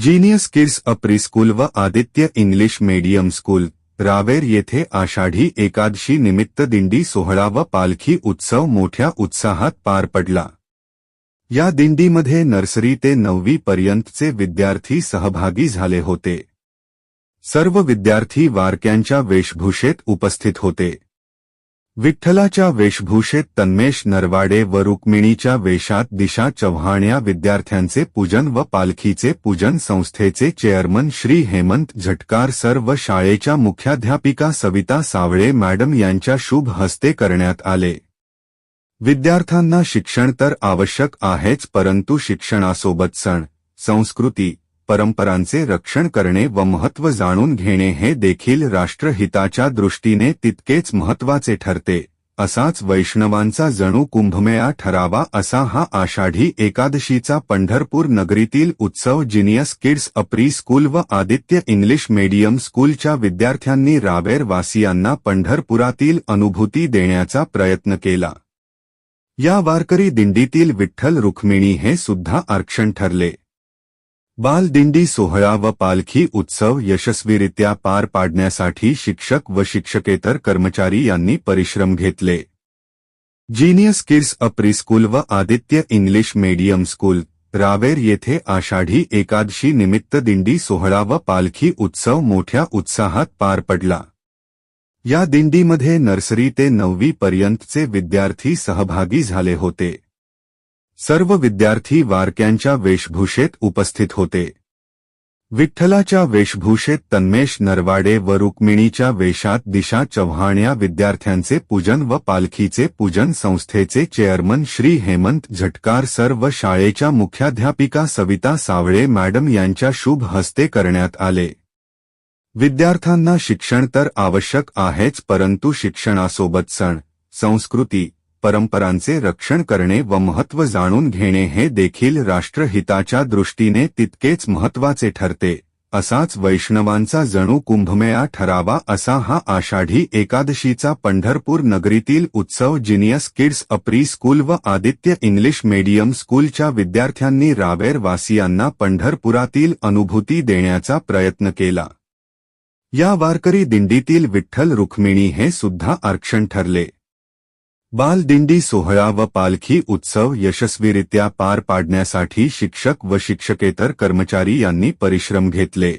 Genius kids a preschool व Aditya English medium school Raver येथे आषाढी एकादशी निमित्त दिंडी सोहळा व पालखी उत्सव मोठ्या उत्साहात पार पडला. या दिंडीमध्ये नर्सरी ते नववी पर्यंतचे विद्यार्थी सहभागी झाले होते. सर्व विद्यार्थी वारक्यांच्या वेशभूषेत उपस्थित होते. विठ्ठलाच्या वेशभूषेत तन्मेश नरवाडे व रुक्मिणीच्या वेशात दिशा चव्हाण या विद्यार्थ्यांचे पूजन व पालखीचे पूजन संस्थेचे चेअरमन श्री हेमंत झटकार सर व शाळेच्या मुख्याध्यापिका सविता सावळे मॅडम यांच्या शुभ हस्ते करण्यात आले. विद्यार्थ्यांना शिक्षण तर आवश्यक आहेच परंतु शिक्षणासोबत सण संस्कृती परंपरांचे रक्षण करणे व महत्त्व जाणून घेणे हे देखील राष्ट्रहिताच्या दृष्टीने तितकेच महत्त्वाचे ठरते. असाच वैष्णवांचा जणू कुंभमेळा ठरावा असा हा आषाढी एकादशीचा पंढरपूर नगरीतील उत्सव जिनियस किड्स अप्री स्कूल व आदित्य इंग्लिश मीडियम स्कूलच्या विद्यार्थ्यांनी रावेर वासियांना पंढरपुरातील अनुभूती देण्याचा प्रयत्न केला. या वारकरी दिंडीतील विठ्ठल रुक्मिणी हे सुद्धा आरक्षण ठरले. बालदिंडी सोहळा व पालखी उत्सव यशस्वीरित्या पार पाडण्यासाठी शिक्षक व शिक्षकेतर कर्मचारी यांनी परिश्रम घेतले. जीनियस किड्स अ प्रीस्कूल व Aditya English medium school Raver येथे आषाढी एकादशी निमित्त दिंडी सोहळा व पालखी उत्सव मोठ्या उत्साहात पार पडला. या दिंडीमध्ये नर्सरी ते नववी पर्यंतचे विद्यार्थी सहभागी झाले होते. सर्व विद्यार्थी वारक्यांच्या वेशभूषेत उपस्थित होते. विठ्ठलाच्या वेशभूषेत तन्मेश नरवाडे व रुक्मिणीच्या वेशात दिशा चव्हाण या विद्यार्थ्यांचे पूजन व पालखीचे पूजन संस्थेचे चेअरमन श्री हेमंत झटकार सर व शाळेच्या मुख्याध्यापिका सविता सावळे मॅडम यांच्या शुभ हस्ते करण्यात आले. विद्यार्थ्यांना शिक्षण तर आवश्यक आहेच परंतु शिक्षणासोबत सण संस्कृती परंपरांचे रक्षण करणे व महत्त्व जाणून घेणे हे देखील राष्ट्रहिताच्या दृष्टीने तितकेच महत्त्वाचे ठरते असाच वैष्णवांचा जणू कुंभमेळा ठरावा असा हा आषाढी एकादशीचा पंढरपूर नगरीतील उत्सव जिनियस किड्स अप्री स्कूल व आदित्य इंग्लिश मीडियम स्कूलच्या विद्यार्थ्यांनी रावेर वासियांना पंढरपुरातील अनुभूती देण्याचा प्रयत्न केला. या वारकरी दिंडीतील विठ्ठल रुक्मिणी हे सुद्धा आरक्षण ठरले. बालदिंडी सोहळा व पालखी उत्सव यशस्वीरित्या पार पाडण्यासाठी शिक्षक व शिक्षकेतर कर्मचारी यांनी परिश्रम घेतले.